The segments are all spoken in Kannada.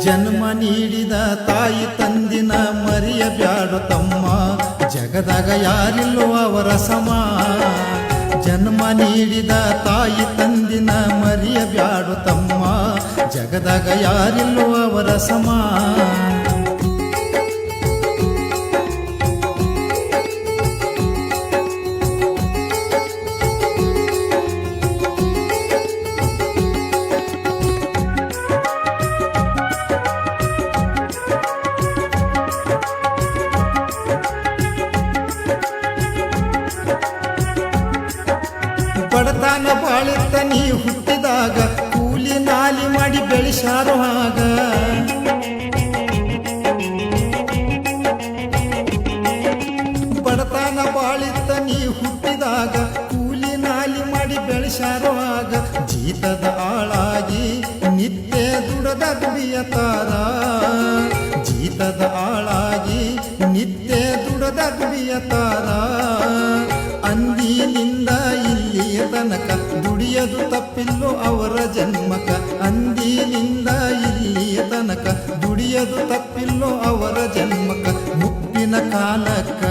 ಜನ್ಮ ನೀಡಿದ ತಾಯಿ ತಂದಿನ ಮರೆಯಬ್ಯಾಡು ತಮ್ಮ. ಜಗದಾಗ ಯಾರಿಲ್ಲೋ ಅವರ ಸಮ. ಜನ್ಮ ನೀಡಿದ ತಾಯಿ ತಂದಿನ ಮರೆಯಬ್ಯಾಡು ತಮ್ಮ. ಜಗದಾಗ ಯಾರಿಲ್ಲೋ ಅವರ ಸಮ. ಬಡತನ ಬಾಳಿತ್ತ ನೀ ಹುಟ್ಟಿದಾಗ ಕೂಲಿ ನಾಲಿ ಮಾಡಿ ಬೆಳೆಸಾರು ಆಗ ಬಡತನ ಬಾಳಿತ್ತ ನೀ ಹುಟ್ಟಿದಾಗ ಕೂಲಿ ನಾಲಿ ಮಾಡಿ ಬೆಳೆಸಾರು ಆಗ ಜೀತದ ಆಳಾಗಿ ನಿತ್ಯ ದುಡದ ದುಡಿಯತಾರ ಜೀತದ ಆಳಾಗಿ ನಿತ್ಯ ದುಡದ ದುಡಿಯತಾರ ಅಂದಿನಿಂದ ತನಕ ದುಡಿಯದು ತಪ್ಪಿಲ್ಲೋ ಅವರ ಜನ್ಮಕ, ಅಂದಿನಿಂದ ಇಲ್ಲಿಯ ತನಕ, ದುಡಿಯದು ತಪ್ಪಿಲ್ಲೋ ಅವರ ಜನ್ಮಕ, ಮುಪ್ಪಿನ ಕಾಲಕ್ಕ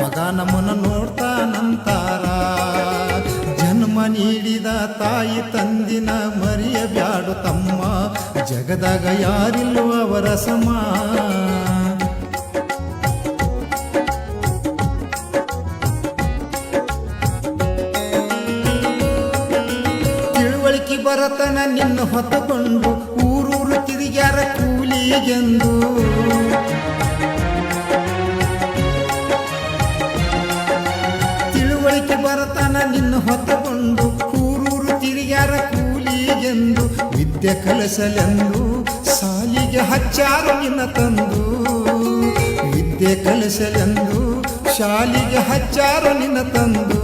ಮಗ ನಮ್ಮನ ನೋಡ್ತಾನಂತಾರ. ಜನ್ಮ ನೀಡಿದ ತಾಯಿ ತಂದಿನ ಮರಿಯ ಬ್ಯಾಡು ತಮ್ಮ, ಜಗದಾಗ ಯಾರಿಲ್ಲೋ ಅವರ ಸಮ ಬರತನ ನಿನ್ನ ಹೊತ್ತುಕೊಂಡು ಊರೂರು ತಿರುಗ್ಯಾರ ಕೂಲಿಗೆಂದು ತಿಳುವಳಿಕೆ ಬರತನ ನಿನ್ನ ಹೊತ್ತುಕೊಂಡು ಊರೂರು ತಿರುಗ್ಯಾರ ಕೂಲಿಗೆಂದು ವಿದ್ಯೆ ಕಲಿಸಲೆಂದು, ಸಾಲಿಗೆ ಹಚ್ಚಾರು ನಿನ್ನ ತಂದು. ವಿದ್ಯೆ ಕಲಿಸಲೆಂದು, ಶಾಲಿಗೆ ಹಚ್ಚಾರು ನಿನ್ನ ತಂದು.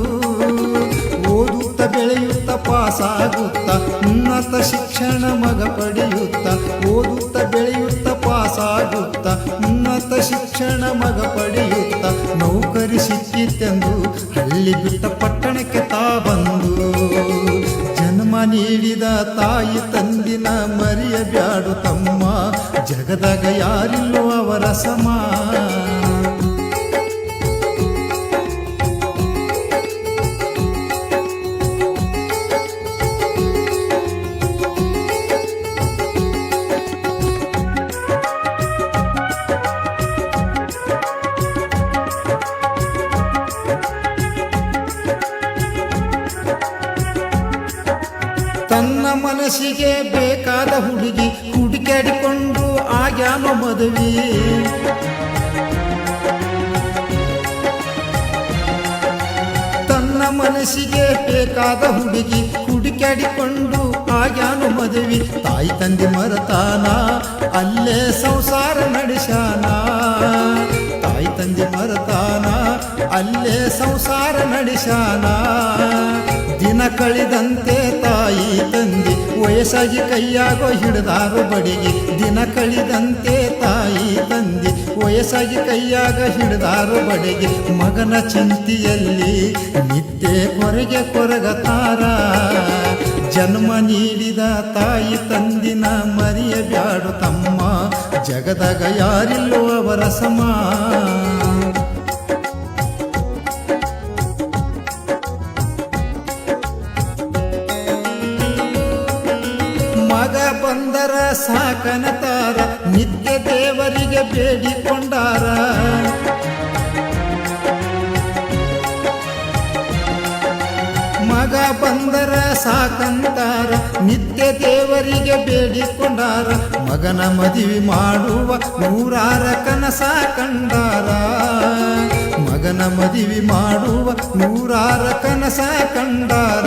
ಪಾಸಾಗುತ್ತ, ಉನ್ನತ ಶಿಕ್ಷಣ ಮಗ ಪಡೆಯುತ್ತ, ಓದುತ್ತ, ಬೆಳೆಯುತ್ತ ಪಾಸಾಗುತ್ತ, ಉನ್ನತ ಶಿಕ್ಷಣ ಮಗ ಪಡೆಯುತ್ತ, ನೌಕರಿ ಸಿಕ್ಕಿತೆಂದು ಹಳ್ಳಿ ಬಿಟ್ಟ ಪಟ್ಟಣಕ್ಕೆ ತಾ ಬಂದು. ಜನ್ಮ ನೀಡಿದ ತಾಯಿ ತಂದಿನ ಮರೆಯಬ್ಯಾಡು ತಮ್ಮ, ಜಗದಾಗ ಯಾರಿಲ್ಲೋ ಅವರ ಸಮ ತನ್ನ ಮನಸ್ಸಿಗೆ ಬೇಕಾದ ಹುಡುಗಿ ಹುಡುಕಾಡಿಕೊಂಡು ಆಗ್ಯಾನು ಮದುವೆ. ತನ್ನ ಮನಸ್ಸಿಗೆ ಬೇಕಾದ ಹುಡುಗಿ ಹುಡುಕಾಡಿಕೊಂಡು ಆಗ್ಯಾನು ಮದುವೆ. ತಾಯಿ ತಂದೆ ಮರತಾನ, ಅಲ್ಲೇ ಸಂಸಾರ ನಡೆಸಾನ ತಾಯಿ ತಂದೆ ಮರತಾನ, ಅಲ್ಲೇ ಸಂಸಾರ ನಡೆಸಾನ. ದಿನ ಕಳೆದಂತೆ ತಾಯಿ ತಂದೆ, ವಯಸ್ಸಾಗಿ ಕೈಯಾಗೋ ಹಿಡಿದಾರು ಬಡಿಗೆ. ದಿನ ಕಳೆದಂತೆ ತಾಯಿ ತಂದೆ, ವಯಸ್ಸಾಗಿ ಕೈಯಾಗ ಹಿಡಿದಾರು ಬಡಿಗೆ. ಮಗನ ಚಿಂತೆಯಲ್ಲಿ ನಿತ್ಯ ಕೊರಗೆ ಕೊರಗತಾರ. ಜನ್ಮ ನೀಡಿದ ತಾಯಿ ತಂದಿನ ಮರೆಯಬ್ಯಾಡು ತಮ್ಮ. ಜಗದಾಗ ಯಾರಿಲ್ಲೋ ಅವರ ಸಮ. ಮಗ ಬಂದರ ಸಾಕನತಾರ ನಿತ್ಯ ದೇವರಿಗೆ ಬೇಡಿಕೊಂಡಾರ. ಮಗ ಬಂದರ ಸಾಕಂತಾರ, ನಿತ್ಯ ದೇವರಿಗೆ ಬೇಡಿಕೊಂಡಾರ, ಮಗನ ಮದುವೆ ಮಾಡುವ ನೂರಾರ ಕನಸ ಕಂಡಾರ. ಮಗನ ಮದುವೆ ಮಾಡುವ ನೂರಾರ ಕನಸ ಕಂಡಾರ.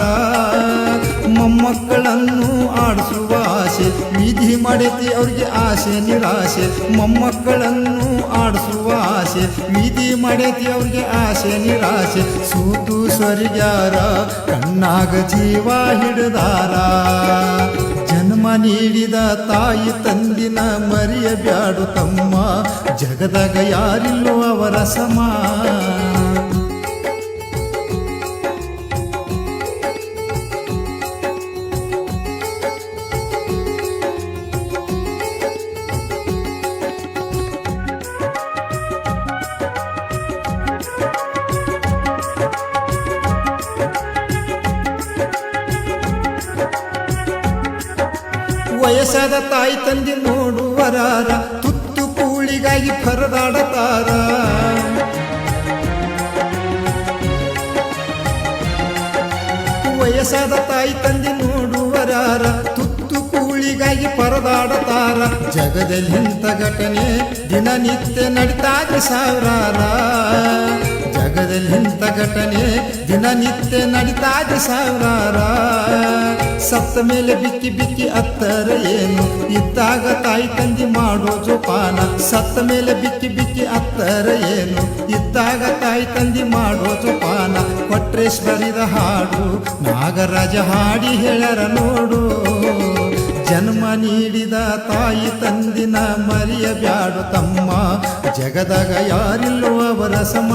ಮೊಮ್ಮಕ್ಕಳನ್ನು ಆಡಿಸುವ ಆಸೆ ವಿಧಿ ಮಾಡೈತಿ ಅವ್ರಿಗೆ ಆಸೆ, ನಿರಾಸೆ, ಮೊಮ್ಮಕ್ಕಳನ್ನು ಆಡಿಸುವ ಆಸೆ ವಿಧಿ ಮಾಡೈತಿ ಅವ್ರಿಗೆ ಆಸೆ, ನಿರಾಸೆ, ಸೂತು ಸ್ವರ್ಗ್ಯಾರ, ಕಣ್ಣಾಗ ಜೀವ ಹಿಡಿದಾರ. ಜನ್ಮ ನೀಡಿದ ತಾಯಿ ತಂದಿನ ಮರೆಯಬ್ಯಾಡು ತಮ್ಮ, ಜಗದಾಗ ಯಾರಿಲ್ಲೋ ಅವರ ಸಮ. ವಯಸ್ಸಾದ ತಾಯಿ ತಂದೆ ನೋಡುವರಾರ ತುತ್ತು ಕೂಳಿಗಾಗಿ ಪರದಾಡತಾರ. ವಯಸ್ಸಾದ ತಾಯಿ ತಂದೆ ನೋಡುವರಾರ ತುತ್ತು ಕೂಳಿಗಾಗಿ ಪರದಾಡತಾರ. ಜಗದಲ್ಲಿಂತ ಘಟನೆ ದಿನನಿತ್ಯ ನಡೀತಾಗ ಸಾವಿರಾರ. ಜಗದಲ್ಲಿಂತ ಘಟನೆ? ದಿನನಿತ್ಯ ನಡೀತಾದೆ ಸಾವಿರಾರ. ಸತ್ತ ಮೇಲೆ ಬಿಕ್ಕಿ ಬಿಕ್ಕಿ ಅತ್ತರ ಏನು? ಇದ್ದಾಗ ತಾಯಿ ತಂದೆ ಮಾಡೋ ಜೋಪಾನ. ಸತ್ತ ಮೇಲೆ ಬಿಕ್ಕಿ ಬಿಕ್ಕಿ ಅತ್ತರ ಏನು? ಇದ್ದಾಗ ತಾಯಿ ತಂದಿ ಮಾಡೋ ಜೋಪಾನ. ಕೊಟ್ರೇಶ್ವರಿದ ಹಾಡು, ನಾಗರಾಜ ಹಾಡಿ ಹೇಳರ ನೋಡು. ಜನ್ಮ ನೀಡಿದ ತಾಯಿ ತಂದಿನ ಮರೆಯಬ್ಯಾಡು ತಮ್ಮ. ಜಗದಾಗ ಯಾರಿಲ್ಲೋ ಅವರ ಸಮ.